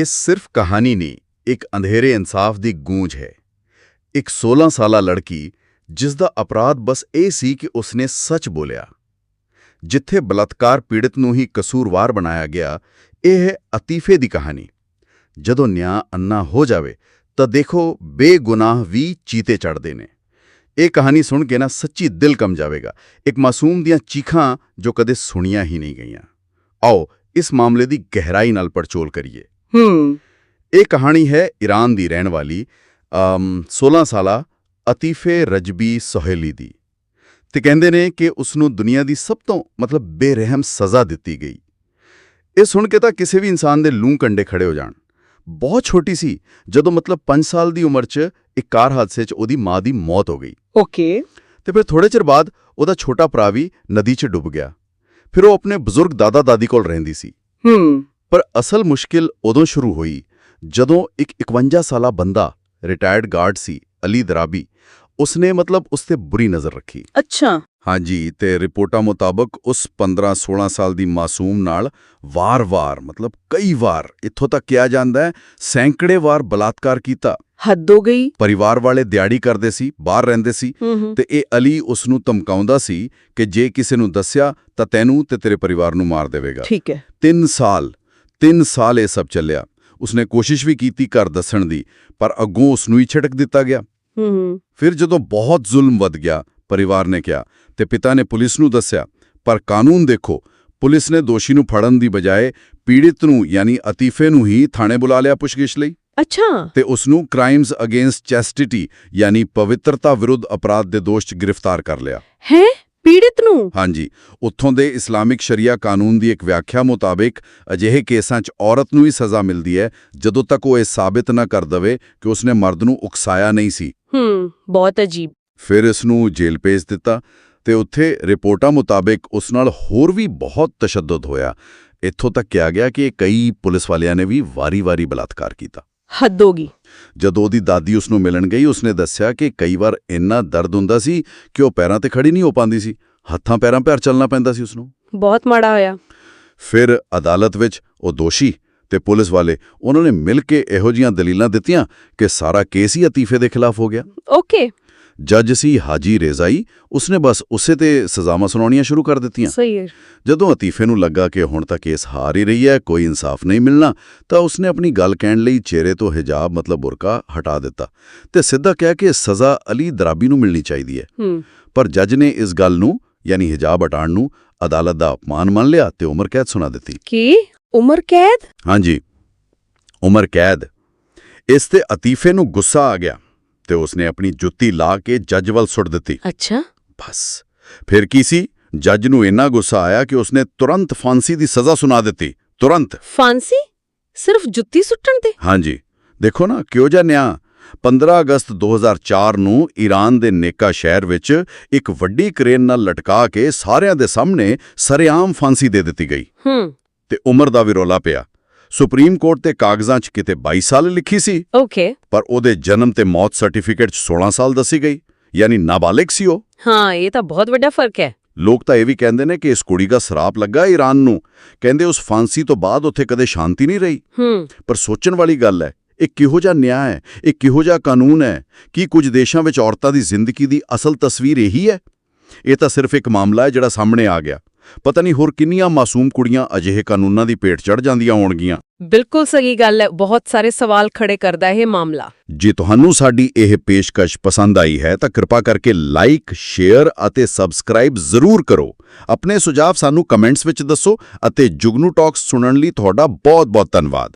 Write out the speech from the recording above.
ਇਹ ਸਿਰਫ ਕਹਾਣੀ ਨਹੀਂ, ਇੱਕ ਅੰਧੇਰੇ ਇਨਸਾਫ ਦੀ ਗੂੰਜ ਹੈ। ਇੱਕ 16 ਸਾਲਾ ਲੜਕੀ, ਜਿਸ ਦਾ ਅਪਰਾਧ ਬਸ ਇਹ ਸੀ ਕਿ ਉਸਨੇ ਸੱਚ ਬੋਲਿਆ। ਜਿੱਥੇ ਬਲਾਤਕਾਰ ਪੀੜਤ ਨੂੰ ਹੀ ਕਸੂਰਵਾਰ ਬਣਾਇਆ ਗਿਆ, ਇਹ ਹੈ ਅਤੀਫੇ ਦੀ ਕਹਾਣੀ। ਜਦੋਂ ਨਿਆਂ ਅੰਨਾ ਹੋ ਜਾਵੇ, ਤਾਂ ਦੇਖੋ ਬੇਗੁਨਾਹ ਵੀ ਚੀਤੇ ਚੜਦੇ ਨੇ। ਇਹ ਕਹਾਣੀ ਸੁਣ ਕੇ ਨਾ ਸੱਚੀ ਦਿਲ ਕੰਬ ਜਾਵੇਗਾ। ਇੱਕ ਮਾਸੂਮ ਦੀਆਂ ਚੀਖਾਂ ਜੋ ਕਦੇ ਸੁਣੀਆਂ ਹੀ ਨਹੀਂ ਗਈਆਂ। ਆਓ, ਇਸ ਮਾਮਲੇ ਦੀ ਗਹਿਰਾਈ ਨਾਲ ਪੜਚੋਲ ਕਰੀਏ। ਹੂੰ। ਇਹ ਕਹਾਣੀ ਹੈ ਈਰਾਨ ਦੀ ਰਹਿਣ ਵਾਲੀ ਅਮ 16 ਸਾਲਾ ਅਤੀਫੇ ਰਜਬੀ ਸੋਹੇਲੀ ਦੀ। ਤੇ ਕਹਿੰਦੇ ਨੇ ਕਿ ਉਸ ਨੂੰ ਦੁਨੀਆ ਦੀ ਸਭ ਤੋਂ ਮਤਲਬ ਬੇਰਹਿਮ ਸਜ਼ਾ ਦਿੱਤੀ ਗਈ। ਇਹ ਸੁਣ ਕੇ ਤਾਂ ਕਿਸੇ ਵੀ ਇਨਸਾਨ ਦੇ ਲੂੰ ਕੰਡੇ ਖੜੇ ਹੋ ਜਾਣ। ਬਹੁਤ ਛੋਟੀ ਸੀ ਜਦੋਂ ਮਤਲਬ 5 ਸਾਲ ਦੀ ਉਮਰ 'ਚ ਇੱਕ ਕਾਰ ਹਾਦਸੇ 'ਚ ਉਹਦੀ ਮਾਂ ਦੀ ਮੌਤ ਹੋ ਗਈ। ਓਕੇ। ਤੇ ਫਿਰ ਥੋੜੇ ਚਿਰ ਬਾਅਦ ਉਹਦਾ ਛੋਟਾ ਭਰਾ ਵੀ ਨਦੀ 'ਚ ਡੁੱਬ ਗਿਆ। ਫਿਰ ਉਹ ਆਪਣੇ ਬਜ਼ੁਰਗ ਦਾਦਾ-ਦਾਦੀ ਕੋਲ ਰਹਿੰਦੀ ਸੀ। ਹੂੰ। ਪਰ ਅਸਲ ਮੁਸ਼ਕਿਲ ਉਦੋਂ ਸ਼ੁਰੂ ਹੋਈ ਜਦੋਂ ਇੱਕ 51 ਸਾਲਾ ਬੰਦਾ ਰਿਟਾਇਰਡ ਗਾਰਡ ਸੀ ਅਲੀ ਦਰਾਬੀ। ਉਸਨੇ ਮਤਲਬ ਉਸ ਤੇ ਬੁਰੀ ਨਜ਼ਰ ਰੱਖੀ। ਅੱਛਾ। ਹਾਂਜੀ ਤੇ ਰਿਪੋਰਟਾਂ ਮੁਤਾਬਕ ਉਸ 15-16 ਸਾਲ ਦੀ ਮਾਸੂਮ ਨਾਲ ਵਾਰ-ਵਾਰ ਮਤਲਬ ਕਈ ਵਾਰ ਇੱਥੋਂ ਤੱਕ ਕਿਹਾ ਜਾਂਦਾ ਹੈ ਸੈਂਕੜੇ ਵਾਰ ਬਲਾਤਕਾਰ ਕੀਤਾ। ਹੱਦ ਹੋ ਗਈ। ਪਰਿਵਾਰ ਵਾਲੇ ਦਿਹਾੜੀ ਕਰਦੇ ਸੀ ਬਾਹਰ ਰਹਿੰਦੇ ਸੀ। ਤੇ ਇਹ ਅਲੀ ਉਸ ਨੂੰ ਧਮਕਾਉਂਦਾ ਸੀ ਕਿ ਜੇ ਕਿਸੇ ਨੂੰ ਦੱਸਿਆ ਤਾਂ ਤੈਨੂੰ ਤੇ ਤੇਰੇ ਪਰਿਵਾਰ ਨੂੰ ਮਾਰ ਦੇਵੇਗਾ। ਠੀਕ ਹੈ। 3 ਸਾਲ 3 ਸਾਲ ਇਹ ਸਭ ਚੱਲਿਆ। ਉਸਨੇ ਕੋਸ਼ਿਸ਼ ਵੀ ਕੀਤੀ ਘਰ ਦੱਸਣ ਦੀ ਪਰ ਅੱਗੋਂ ਉਸ ਨੂੰ ਹੀ ਛਟਕ ਦਿੱਤਾ ਗਿਆ। ਹੂੰ ਹੂੰ। ਫਿਰ ਜਦੋਂ ਬਹੁਤ ਜ਼ੁਲਮ ਵੱਧ ਗਿਆ ਪਰਿਵਾਰ ਨੇ ਕਿਹਾ ਤੇ ਪਿਤਾ ਨੇ ਪੁਲਿਸ ਨੂੰ ਦੱਸਿਆ ਪਰ ਕਾਨੂੰਨ ਦੇਖੋ ਪੁਲਿਸ ਨੇ ਦੋਸ਼ੀ ਨੂੰ ਫੜਨ ਦੀ ਬਜਾਏ ਪੀੜਿਤ ਨੂੰ ਯਾਨੀ ਅਤੀਫੇ ਨੂੰ ਹੀ ਥਾਣੇ ਬੁਲਾ ਲਿਆ ਪੁੱਛਗਿੱਛ ਲਈ। ਅੱਛਾ। ਤੇ ਉਸ ਨੂੰ ਕ੍ਰਾਈਮਸ ਅਗੇਂਸਟ ਚੈਸਟਿਟੀ ਯਾਨੀ ਪਵਿੱਤਰਤਾ ਵਿਰੁੱਧ ਅਪਰਾਧ ਦੇ ਦੋਸ਼ 'ਚ ਗ੍ਰਿਫਤਾਰ ਕਰ ਲਿਆ। ਹੈ? ਪੀੜਿਤ ਨੂੰ? ਹਾਂਜੀ ਉੱਥੋਂ ਦੇ ਇਸਲਾਮਿਕ ਸ਼ਰੀਆ ਕਾਨੂੰਨ ਦੀ ਇੱਕ ਵਿਆਖਿਆ ਮੁਤਾਬਕ ਅਜਿਹੇ ਕੇਸਾਂ 'ਚ ਔਰਤ ਨੂੰ ਹੀ ਸਜ਼ਾ ਮਿਲਦੀ ਹੈ ਜਦੋਂ ਤੱਕ ਉਹ ਇਹ ਸਾਬਿਤ ਨਾ ਕਰ ਦਵੇ ਕਿ ਉਸਨੇ ਮਰਦ ਨੂੰ ਉਕਸਾਇਆ ਨਹੀਂ ਸੀ। ਹੂੰ ਬਹੁਤ ਅਜੀਬ। ਫਿਰ ਇਸ ਨੂੰ ਜੇਲ੍ਹ ਭੇਜ ਦਿੱਤਾ ਤੇ ਉੱਥੇ ਰਿਪੋਰਟਾਂ ਮੁਤਾਬਕ ਉਸ ਨਾਲ ਹੋਰ ਵੀ ਬਹੁਤ ਤਸ਼ੱਦਦ ਹੋਇਆ। ਇੱਥੋਂ ਤੱਕ ਕਿਹਾ ਗਿਆ ਕਿ ਕਈ ਪੁਲਿਸ ਵਾਲਿਆਂ ਨੇ ਵੀ ਵਾਰੀ-ਵਾਰੀ ਬਲਾਤਕਾਰ ਕੀਤਾ। ਹੱਦ ਹੋ ਗਈ। ਜਦੋਂ ਉਹਦੀ ਦਾਦੀ ਉਸ ਨੂੰ ਮਿਲਣ ਗਈ ਉਸਨੇ ਦੱਸਿਆ ਕਿ ਕਈ ਵਾਰ ਇੰਨਾ ਦਰਦ ਹੁੰਦਾ ਸੀ ਕਿ ਉਹ ਪੈਰਾਂ ਤੇ ਖੜੀ ਨਹੀਂ ਹੋ ਪਾਉਂਦੀ ਸੀ। ਹੱਥਾਂ ਪੈਰਾਂ ਪੈਰ ਚੱਲਣਾ ਪੈਂਦਾ ਸੀ ਉਸ ਨੂੰ ਬਹੁਤ ਮਾੜਾ ਹੋਇਆ। ਫਿਰ ਅਦਾਲਤ ਵਿੱਚ ਉਹ ਦੋਸ਼ੀ ਤੇ ਪੁਲਿਸ ਵਾਲੇ ਉਹਨਾਂ ਨੇ ਮਿਲ ਕੇ ਇਹੋ ਜੀਆਂ ਦਲੀਲਾਂ ਦਿੱਤੀਆਂ ਕਿ ਸਾਰਾ ਕੇਸ ਹੀ ਅਤੀਫੇ ਦੇ ਖਿਲਾਫ ਹੋ ਗਿਆ। ਓਕੇ। ਜੱਜ ਸੀ ਹਾਜੀ ਰੇਜ਼ਾਈ ਉਸਨੇ ਬਸ ਉਸੇ ਤੇ ਸਜ਼ਾਵਾਂ ਸੁਣਾਉਣੀਆਂ ਸ਼ੁਰੂ ਕਰ ਦਿੱਤੀਆਂ। ਸਹੀ ਹੈ। ਜਦੋਂ ਅਤੀਫੇ ਨੂੰ ਲੱਗਾ ਕਿ ਹੁਣ ਤਾਂ ਕੇਸ ਹਾਰ ਹੀ ਰਹੀ ਹੈ ਕੋਈ ਇਨਸਾਫ ਨਹੀਂ ਮਿਲਣਾ ਤਾਂ ਉਸਨੇ ਆਪਣੀ ਗੱਲ ਕਹਿਣ ਲਈ ਚਿਹਰੇ ਤੋਂ ਹਿਜਾਬ ਮਤਲਬ ਬੁਰਕਾ ਹਟਾ ਦਿੱਤਾ ਤੇ ਸਿੱਧਾ ਕਿਹਾ ਕਿ ਸਜ਼ਾ ਅਲੀ ਦਰਾਬੀ ਨੂੰ ਮਿਲਣੀ ਚਾਹੀਦੀ ਹੈ। ਪਰ ਜੱਜ ਨੇ ਇਸ ਗੱਲ ਨੂੰ ਯਾਨੀ ਹਿਜਾਬ ਹਟਾਉਣ ਨੂੰ ਅਦਾਲਤ ਦਾ ਅਪਮਾਨ ਮੰਨ ਲਿਆ ਤੇ ਉਮਰ ਕੈਦ ਸੁਣਾ ਦਿੱਤੀ। ਕੀ? ਉਮਰ ਕੈਦ? ਹਾਂਜੀ। ਉਮਰ ਕੈਦ। ਇਸ ਤੇ ਅਤੀਫੇ ਨੂੰ ਗੁੱਸਾ ਆ ਗਿਆ। ਤੇ ਉਸਨੇ ਆਪਣੀ ਜੁੱਤੀ ਲਾ ਕੇ ਜੱਜ ਵੱਲ ਸੁੱਟ ਦਿੱਤੀ। ਅੱਛਾ। ਬਸ। ਫਿਰ ਕੀ ਸੀ? ਜੱਜ ਨੂੰ ਇੰਨਾ ਗੁੱਸਾ ਆਇਆ ਕਿ ਉਸਨੇ ਤੁਰੰਤ ਫਾਂਸੀ ਦੀ ਸਜ਼ਾ ਸੁਣਾ ਦਿੱਤੀ। ਤੁਰੰਤ। ਫਾਂਸੀ? ਸਿਰਫ ਜੁੱਤੀ ਸੁੱਟਣ ਤੇ? ਹਾਂਜੀ। ਦੇਖੋ ਨਾ ਕਿਉਂ ਜਿਹਾ ਨਿਆਂ। 15 ਅਗਸਤ 2004 ਨੂੰ ਈਰਾਨ ਦੇ ਨੇਕਾ ਸ਼ਹਿਰ ਵਿੱਚ ਇੱਕ ਵੱਡੀ ਕਰੇਨ ਨਾਲ ਲਟਕਾ ਕੇ ਸਾਰਿਆਂ ਦੇ ਸਾਹਮਣੇ ਸਰੇਆਮ ਫਾਂਸੀ ਦੇ ਦਿੱਤੀ ਗਈ। ਹੂੰ। ਤੇ ਉਮਰ ਦਾ ਵੀ ਰੌਲਾ ਪਿਆ। ਸੁਪਰੀਮ ਕੋਰਟ ਤੇ ਕਾਗਜ਼ਾਂ 'ਚ ਕਿਤੇ 22 ਸਾਲ ਲਿਖੀ ਸੀ। ਓਕੇ ਪਰ ਉਹਦੇ ਜਨਮ ਤੇ ਮੌਤ ਸਰਟੀਫਿਕੇਟ 'ਚ 16 ਸਾਲ ਦੱਸੀ ਗਈ। ਯਾਨੀ ਨਾਬਾਲਿਗ ਸੀ ਉਹ। ਹਾਂ ਇਹ ਤਾਂ ਬਹੁਤ ਵੱਡਾ ਫ਼ਰਕ ਹੈ। ਲੋਕ ਤਾਂ ਇਹ ਵੀ ਕਹਿੰਦੇ ਨੇ ਕਿ ਇਸ ਕੁੜੀ ਦਾ ਸਰਾਪ ਲੱਗਾ ਈਰਾਨ ਨੂੰ। ਕਹਿੰਦੇ ਉਸ ਫਾਂਸੀ ਤੋਂ ਬਾਅਦ ਉੱਥੇ ਕਦੇ ਸ਼ਾਂਤੀ ਨਹੀਂ ਰਹੀ। ਹੂੰ। ਪਰ ਸੋਚਣ ਵਾਲੀ ਗੱਲ ਹੈ ਇਹ ਕਿਹੋ ਜਿਹਾ ਨਿਆਂ ਹੈ ਇਹ ਕਿਹੋ ਜਿਹਾ ਕਾਨੂੰਨ ਹੈ ਕੀ ਕੁਝ ਦੇਸ਼ਾਂ ਵਿੱਚ ਔਰਤਾਂ ਦੀ ਜ਼ਿੰਦਗੀ ਦੀ ਅਸਲ ਤਸਵੀਰ ਇਹੀ ਹੈ? ਇਹ ਤਾਂ ਸਿਰਫ ਇੱਕ ਮਾਮਲਾ ਹੈ ਜਿਹੜਾ ਸਾਹਮਣੇ ਆ ਗਿਆ। ਪਤਾ ਨਹੀਂ ਹੋਰ ਕਿੰਨੀਆਂ ਮਾਸੂਮ ਕੁੜੀਆਂ ਅਜਿਹੇ ਕਾਨੂੰਨਾਂ ਦੀ ਪੇਟ ਚੜ ਜਾਂਦੀਆਂ ਹੋਣਗੀਆਂ। ਬਿਲਕੁਲ ਸਹੀ ਗੱਲ ਹੈ ਬਹੁਤ ਸਾਰੇ ਸਵਾਲ ਖੜੇ ਕਰਦਾ ਇਹ ਮਾਮਲਾ। ਜੇ ਤੁਹਾਨੂੰ ਸਾਡੀ ਇਹ ਪੇਸ਼ਕਸ਼ ਪਸੰਦ ਆਈ ਹੈ ਤਾਂ ਕਿਰਪਾ ਕਰਕੇ ਲਾਈਕ ਸ਼ੇਅਰ ਅਤੇ ਸਬਸਕ੍ਰਾਈਬ ਜ਼ਰੂਰ ਕਰੋ। ਆਪਣੇ ਸੁਝਾਅ ਸਾਨੂੰ ਕਮੈਂਟਸ ਵਿੱਚ ਦੱਸੋ ਅਤੇ ਜੁਗਨੂ ਟਾਕਸ ਸੁਣਨ ਲਈ ਤੁਹਾਡਾ ਬਹੁਤ-ਬਹੁਤ ਧੰਨਵਾਦ।